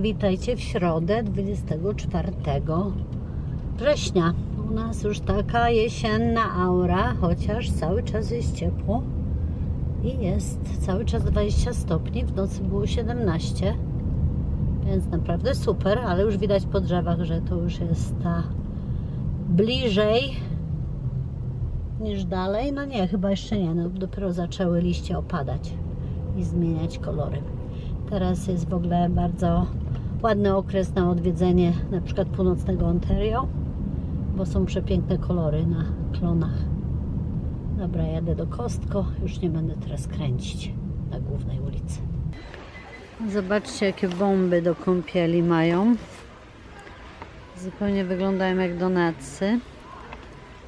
Witajcie w środę 24 września. U nas już taka jesienna aura, chociaż cały czas jest ciepło i jest cały czas 20 stopni, w nocy było 17, więc naprawdę super, ale już widać po drzewach, że to już jest ta bliżej niż dalej. No nie, chyba jeszcze nie, no dopiero zaczęły liście opadać i zmieniać kolory. Teraz jest w ogóle bardzo ładny okres na odwiedzenie na przykład północnego Ontario, bo są przepiękne kolory na klonach. Dobra, jadę do Kostko, już nie będę teraz kręcić na głównej ulicy. Zobaczcie, jakie bomby do kąpieli mają. Zupełnie wyglądają jak donacy.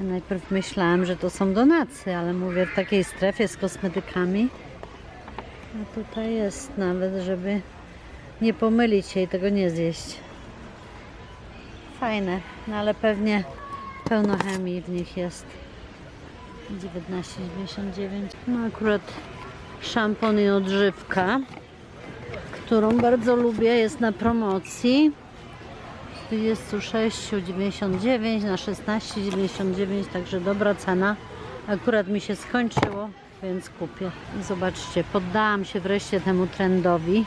Najpierw myślałam, że to są donacy, ale mówię w takiej strefie z kosmetykami. A tutaj jest nawet, żeby nie pomylić się i tego nie zjeść. Fajne, no ale pewnie pełno chemii w nich jest. 19,99. No akurat szampon i odżywka, którą bardzo lubię, jest na promocji. Z 26,99 na 16,99, także dobra cena. Akurat mi się skończyło, więc kupię. Zobaczcie, poddałam się wreszcie temu trendowi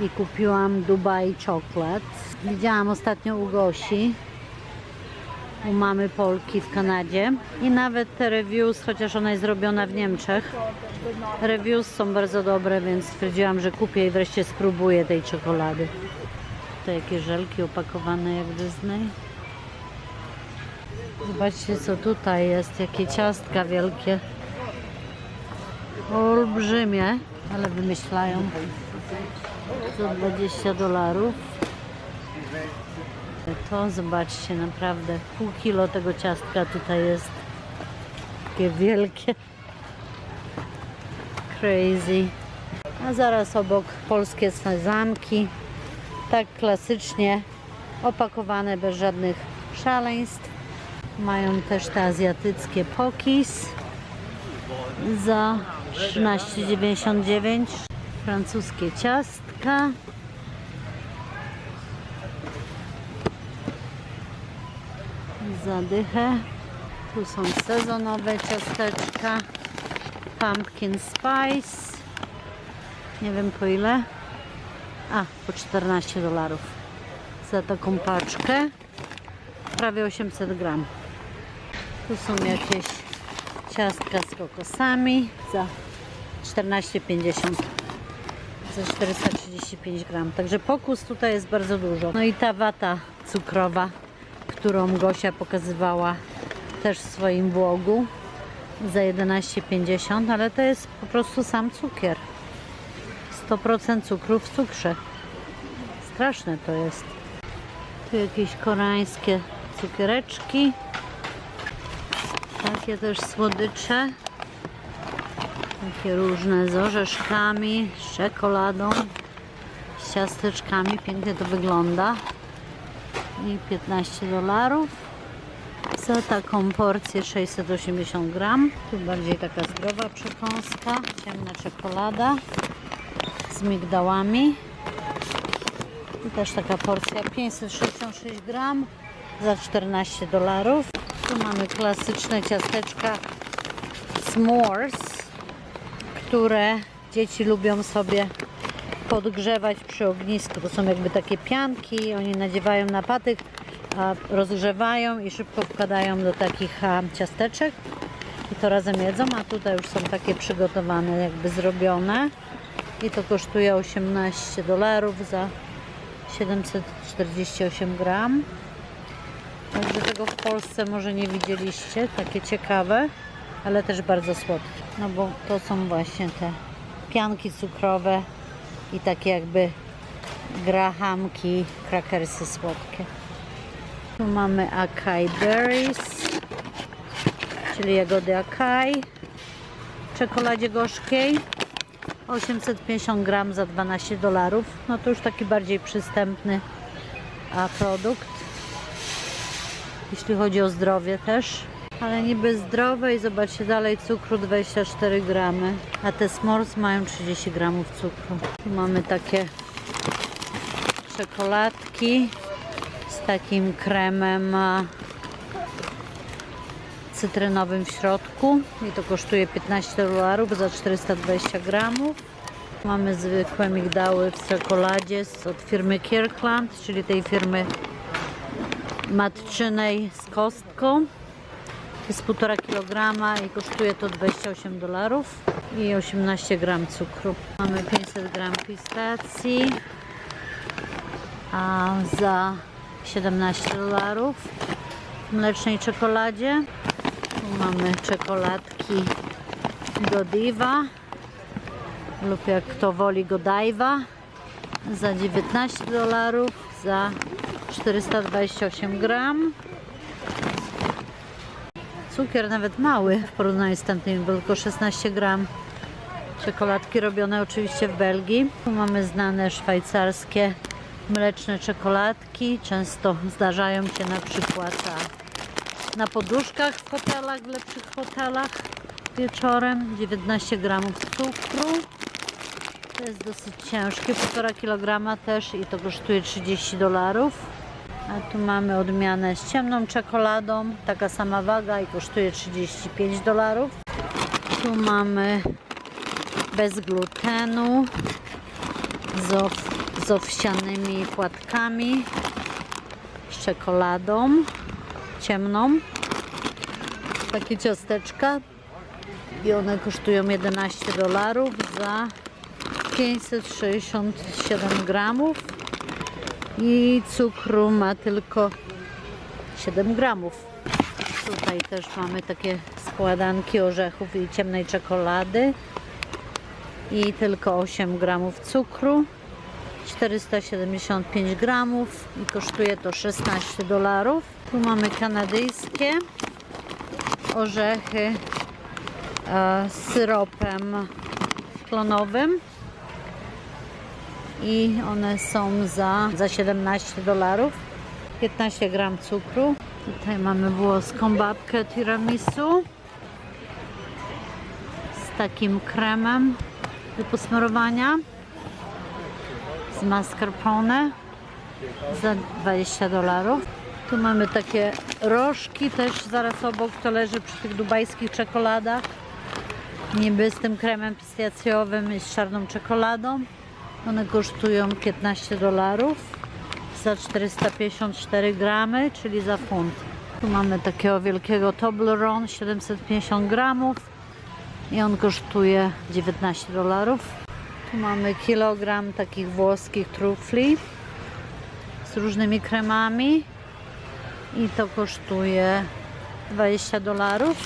i kupiłam Dubai Chocolate. Widziałam ostatnio u Gosi, u mamy Polki w Kanadzie i nawet te reviews, chociaż ona jest zrobiona w Niemczech, reviews są bardzo dobre, więc stwierdziłam, że kupię i wreszcie spróbuję tej czekolady. To jakie żelki opakowane jak Disney. Zobaczcie co tutaj jest, jakie ciastka wielkie. Olbrzymie, ale wymyślają. Za 20 dolarów. To zobaczcie, naprawdę pół kilo tego ciastka tutaj jest. Takie wielkie. Crazy. A zaraz obok polskie sezamki. Tak klasycznie opakowane bez żadnych szaleństw. Mają też te azjatyckie pokis za 13,99 francuskie ciastka. Zadychę. Tu są sezonowe ciasteczka. Pumpkin spice. Nie wiem po ile. A po 14 dolarów. Za taką paczkę. Prawie 800 gram. Tu są jakieś ciastka z kokosami za 14,50 za 435 gram. Także pokus tutaj jest bardzo dużo. No i ta wata cukrowa, którą Gosia pokazywała też w swoim vlogu za 11,50, ale to jest po prostu sam cukier. 100% cukru w cukrze. Straszne to jest. Tu jakieś koreańskie cukiereczki. Takie też słodycze. Takie różne z orzeszkami, z czekoladą, z ciasteczkami. Pięknie to wygląda. I 15 dolarów. Za taką porcję 680 gram. Tu bardziej taka zdrowa przekąska. Ciemna czekolada z migdałami. I też taka porcja 566 gram za 14 dolarów. Tu mamy klasyczne ciasteczka s'mores, które dzieci lubią sobie podgrzewać przy ognisku. To są jakby takie pianki, oni nadziewają na patyk, rozgrzewają i szybko wkładają do takich ciasteczek i to razem jedzą, a tutaj już są takie przygotowane, jakby zrobione i to kosztuje 18 dolarów za 748 gram. Także tego w Polsce może nie widzieliście, takie ciekawe, ale też bardzo słodkie. No bo to są właśnie te pianki cukrowe i takie jakby grahamki, krakersy słodkie. Tu mamy acai berries, czyli jagody acai w czekoladzie gorzkiej. 850 gram za 12 dolarów. No to już taki bardziej przystępny produkt jeśli chodzi o zdrowie też. Ale niby zdrowe i zobaczcie dalej cukru 24 gramy, a te s'mores mają 30 gramów cukru. Tu mamy takie czekoladki z takim kremem cytrynowym w środku i to kosztuje 15 dolarów za 420 gramów. Mamy zwykłe migdały w czekoladzie od firmy Kirkland, czyli tej firmy matczynej z kostką. Jest 1,5 kg i kosztuje to 28 dolarów i 18 gram cukru. Mamy 500 gram pistacji a za 17 dolarów w mlecznej czekoladzie. Tu mamy czekoladki Godiva lub jak kto woli Godiva za 19 dolarów za 428 gram. Cukier nawet mały w porównaniu z tamtymi, bo tylko 16 gram. Czekoladki robione oczywiście w Belgii. Tu mamy znane szwajcarskie mleczne czekoladki. Często zdarzają się na przykład na poduszkach w hotelach, w lepszych hotelach wieczorem. 19 gramów cukru. To jest dosyć ciężkie, 1,5 kg też i to kosztuje 30 dolarów. A tu mamy odmianę z ciemną czekoladą, taka sama waga i kosztuje 35 dolarów. Tu mamy bez glutenu z, z owsianymi płatkami, z czekoladą ciemną. Takie ciasteczka i one kosztują 11 dolarów za 567 gramów i cukru ma tylko 7 gramów. Tutaj też mamy takie składanki orzechów i ciemnej czekolady i tylko 8 gramów cukru 475 gramów i kosztuje to 16 dolarów. Tu mamy kanadyjskie orzechy e, z syropem klonowym i one są za, za 17 dolarów. 15 gram cukru. Tutaj mamy włoską babkę tiramisu z takim kremem do posmarowania. Z mascarpone za 20 dolarów. Tu mamy takie rożki też zaraz obok to leży przy tych dubajskich czekoladach. Niby z tym kremem pistacjowym i z czarną czekoladą one kosztują 15 dolarów za 454 gramy, czyli za funt. Tu mamy takiego wielkiego Toblerone 750 gramów i on kosztuje 19 dolarów. Tu mamy kilogram takich włoskich trufli z różnymi kremami i to kosztuje 20 dolarów.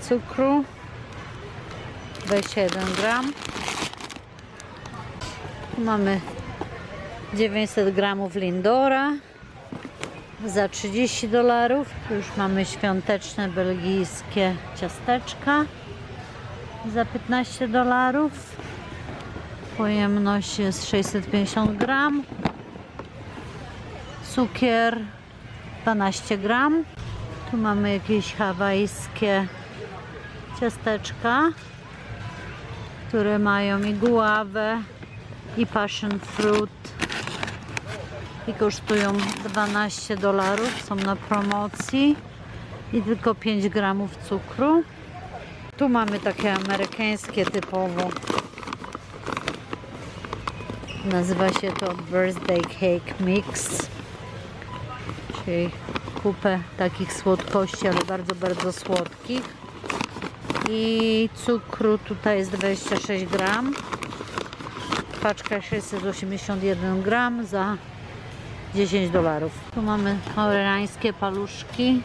Cukru 21 gram. Mamy 900 gramów Lindora za 30 dolarów. Tu Już mamy świąteczne belgijskie ciasteczka za 15 dolarów. Pojemność jest 650 gram. Cukier 12 gram. Tu mamy jakieś hawajskie ciasteczka, które mają i guławę, i passion fruit i kosztują 12 dolarów, są na promocji i tylko 5 gramów cukru. Tu mamy takie amerykańskie typowo. Nazywa się to Birthday Cake Mix, czyli kupę takich słodkości, ale bardzo, bardzo słodkich. I cukru tutaj jest 26 gram paczka 681 gram za 10 dolarów. Tu mamy koreańskie paluszki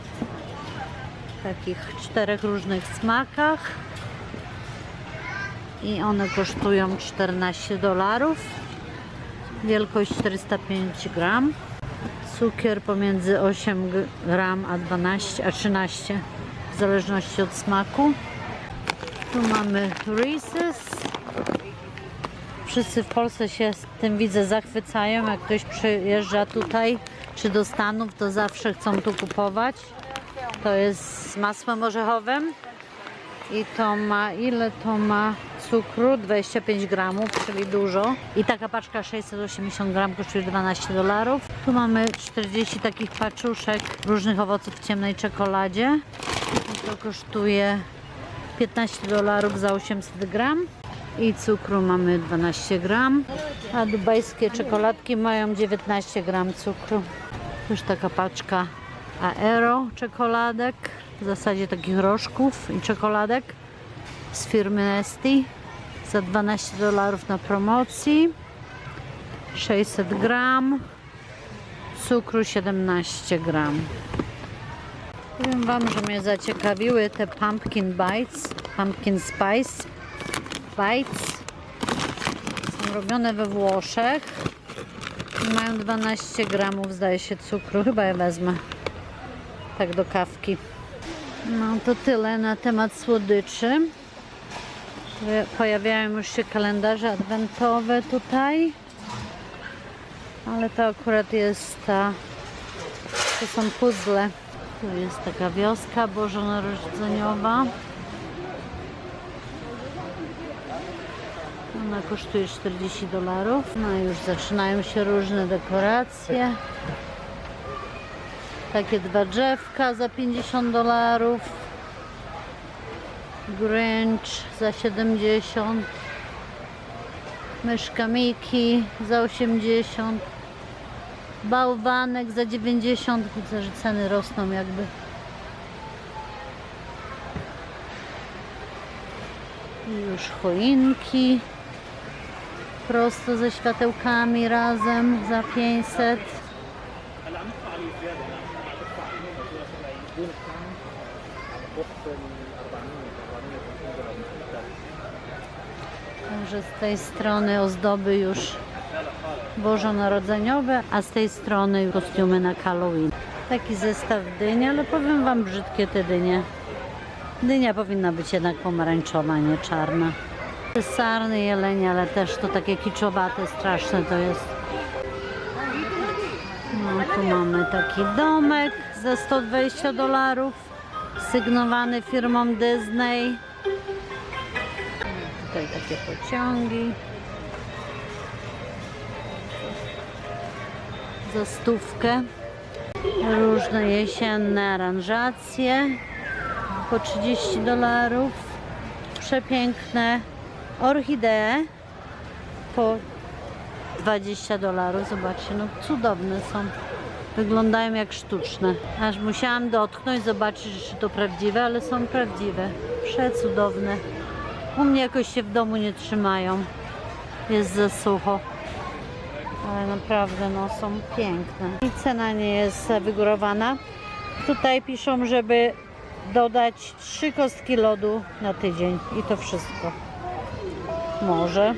w takich czterech różnych smakach i one kosztują 14 dolarów. Wielkość 405 gram. Cukier pomiędzy 8 gram a 12, a 13 w zależności od smaku. Tu mamy Reese's wszyscy w Polsce się z tym widzę zachwycają. Jak ktoś przyjeżdża tutaj czy do Stanów, to zawsze chcą tu kupować. To jest z masłem orzechowym I to ma, ile to ma cukru? 25 gramów, czyli dużo. I taka paczka 680 gram kosztuje 12 dolarów. Tu mamy 40 takich paczuszek różnych owoców w ciemnej czekoladzie. I to kosztuje 15 dolarów za 800 gram. I cukru mamy 12 gram. A dubajskie czekoladki mają 19 gram cukru. Też taka paczka Aero czekoladek. W zasadzie takich rożków i czekoladek z firmy Nesti za 12 dolarów na promocji. 600 gram. Cukru 17 gram. Powiem Wam, że mnie zaciekawiły te pumpkin bites, pumpkin spice bites. Są robione we Włoszech i mają 12 gramów, zdaje się, cukru. Chyba je wezmę. Tak do kawki. No to tyle na temat słodyczy. Pojawiają już się kalendarze adwentowe tutaj. Ale to akurat jest ta... To są puzzle. Tu jest taka wioska bożonarodzeniowa. Ona kosztuje 40 dolarów. No już zaczynają się różne dekoracje. Takie dwa drzewka za 50 dolarów. Grinch za 70. Myszka Miki za 80. Bałwanek za 90. Widzę, że ceny rosną jakby. I już choinki. Prosto ze światełkami razem za 500. Także z tej strony ozdoby już bożonarodzeniowe, a z tej strony kostiumy na Halloween. Taki zestaw dyni, ale powiem Wam brzydkie te dynie. Dynia powinna być jednak pomarańczowa, nie czarna. Sarny jelenie, ale też to takie kiczowate, straszne to jest. No tu mamy taki domek za 120 dolarów, sygnowany firmą Disney. Tutaj takie pociągi. Za stówkę. Różne jesienne aranżacje po 30 dolarów. Przepiękne orchidee po 20 dolarów. Zobaczcie, no cudowne są. Wyglądają jak sztuczne. Aż musiałam dotknąć, zobaczyć, czy to prawdziwe, ale są prawdziwe. Przecudowne. U mnie jakoś się w domu nie trzymają. Jest za sucho. Ale naprawdę no, są piękne. I cena nie jest wygórowana. Tutaj piszą, żeby dodać trzy kostki lodu na tydzień. I to wszystko. Może.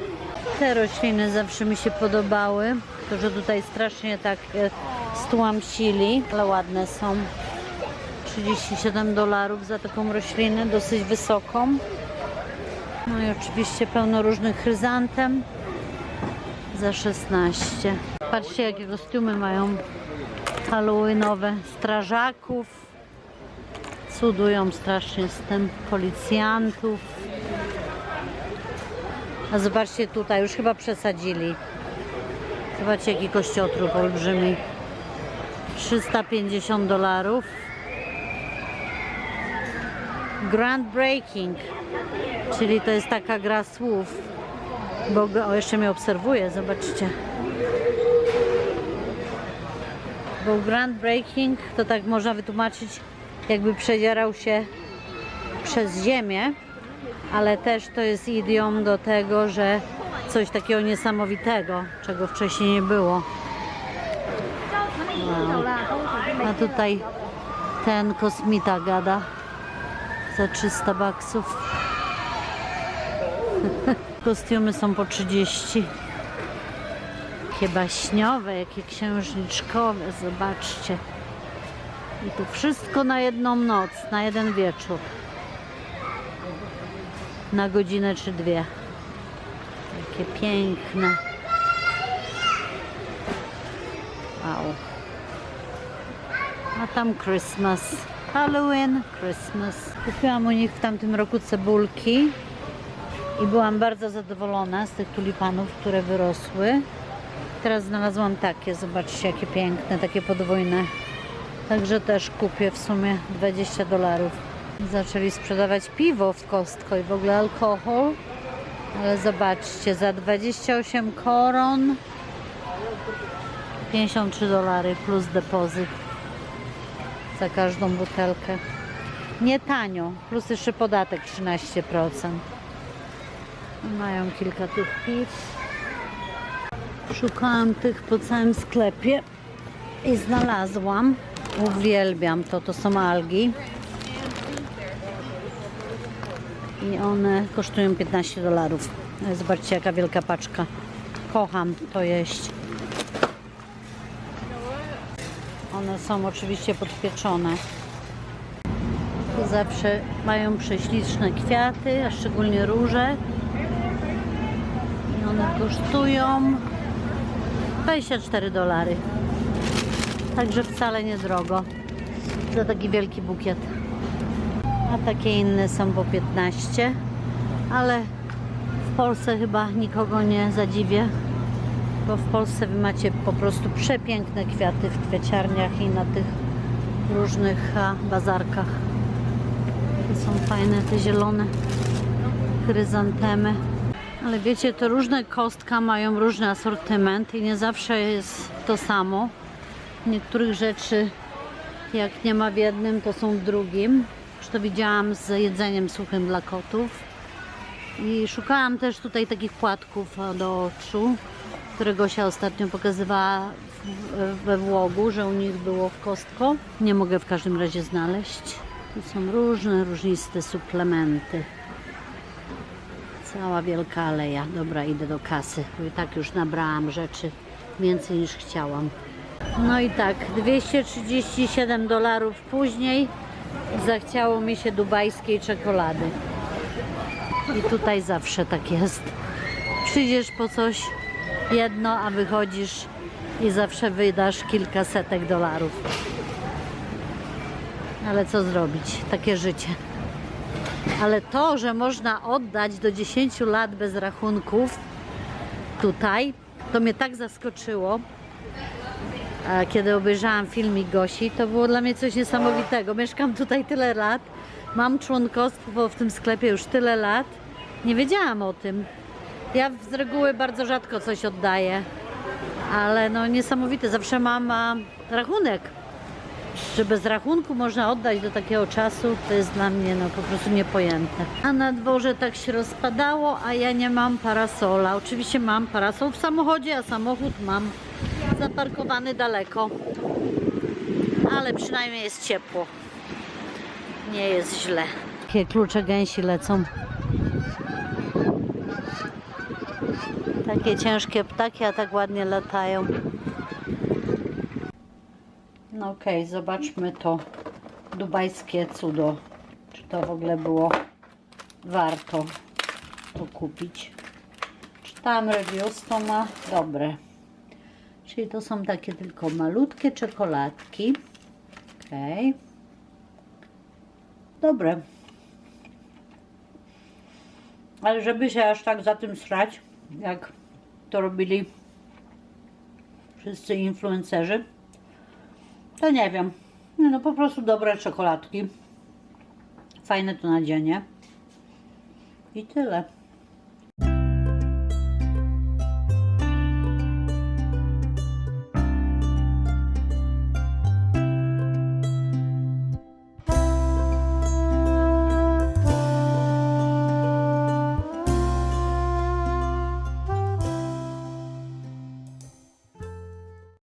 Te rośliny zawsze mi się podobały. To, że tutaj strasznie tak e, stłamsili, ale ładne są. 37 dolarów za taką roślinę, dosyć wysoką. No i oczywiście pełno różnych chryzantem za 16. Patrzcie jakie kostiumy mają halloweenowe strażaków. Cudują strasznie z tym policjantów. A zobaczcie tutaj, już chyba przesadzili. Zobaczcie jaki kościotrup olbrzymi. 350 dolarów. Grand Breaking, czyli to jest taka gra słów. Bo o, jeszcze mnie obserwuje, zobaczcie. Bo Grand Breaking to tak można wytłumaczyć, jakby przedzierał się przez ziemię, ale też to jest idiom do tego, że coś takiego niesamowitego, czego wcześniej nie było. A tutaj ten kosmita gada za 300 baksów. Kostiumy są po 30. Jakie baśniowe, jakie księżniczkowe, zobaczcie. I tu wszystko na jedną noc, na jeden wieczór. Na godzinę czy dwie. Jakie piękne. Wow. A tam Christmas. Halloween, Christmas. Kupiłam u nich w tamtym roku cebulki i byłam bardzo zadowolona z tych tulipanów, które wyrosły. Teraz znalazłam takie, zobaczcie jakie piękne, takie podwójne. Także też kupię w sumie 20 dolarów. Zaczęli sprzedawać piwo w Costco i w ogóle alkohol. Ale zobaczcie, za 28 koron 53 dolary plus depozyt za każdą butelkę. Nie tanio, plus jeszcze podatek 13%. Mają kilka tych piw. Szukałam tych po całym sklepie i znalazłam. Uwielbiam to, to są algi. I one kosztują 15 dolarów. Zobaczcie jaka wielka paczka. Kocham to jeść. One są oczywiście podpieczone. Zawsze mają prześliczne kwiaty, a szczególnie róże. I one kosztują 24 dolary. Także wcale nie drogo za taki wielki bukiet. A takie inne są po 15, ale w Polsce chyba nikogo nie zadziwię, bo w Polsce wy macie po prostu przepiękne kwiaty w kwieciarniach i na tych różnych bazarkach. To są fajne te zielone chryzantemy. Ale wiecie, to różne kostka mają różny asortyment i nie zawsze jest to samo. Niektórych rzeczy jak nie ma w jednym, to są w drugim. Już to widziałam z jedzeniem suchym dla kotów. I szukałam też tutaj takich płatków do oczu, którego się ostatnio pokazywała we vlogu, że u nich było w kostko. Nie mogę w każdym razie znaleźć. Tu są różne, różniste suplementy. Cała wielka aleja. Dobra, idę do kasy, bo i tak już nabrałam rzeczy więcej niż chciałam. No i tak, 237 dolarów później zachciało mi się dubajskiej czekolady. I tutaj zawsze tak jest. Przyjdziesz po coś jedno, a wychodzisz i zawsze wydasz kilka setek dolarów. Ale co zrobić? Takie życie. Ale to, że można oddać do 10 lat bez rachunków tutaj, to mnie tak zaskoczyło. A kiedy obejrzałam filmik Gosi, to było dla mnie coś niesamowitego. Mieszkam tutaj tyle lat, mam członkostwo w tym sklepie już tyle lat. Nie wiedziałam o tym. Ja z reguły bardzo rzadko coś oddaję, ale no niesamowite, zawsze mam a, rachunek. Że bez rachunku można oddać do takiego czasu, to jest dla mnie no po prostu niepojęte. A na dworze tak się rozpadało, a ja nie mam parasola. Oczywiście mam parasol w samochodzie, a samochód mam zaparkowany daleko. Ale przynajmniej jest ciepło. Nie jest źle. Takie klucze gęsi lecą. Takie ciężkie ptaki, a tak ładnie latają. No okej, zobaczmy to dubajskie cudo. Czy to w ogóle było warto to kupić. Czytałam reviews, to ma dobre. Czyli to są takie tylko malutkie czekoladki. Okej. Dobre. Ale żeby się aż tak za tym srać, jak to robili wszyscy influencerzy, to nie wiem. No po prostu dobre czekoladki. Fajne to nadzienie. I tyle.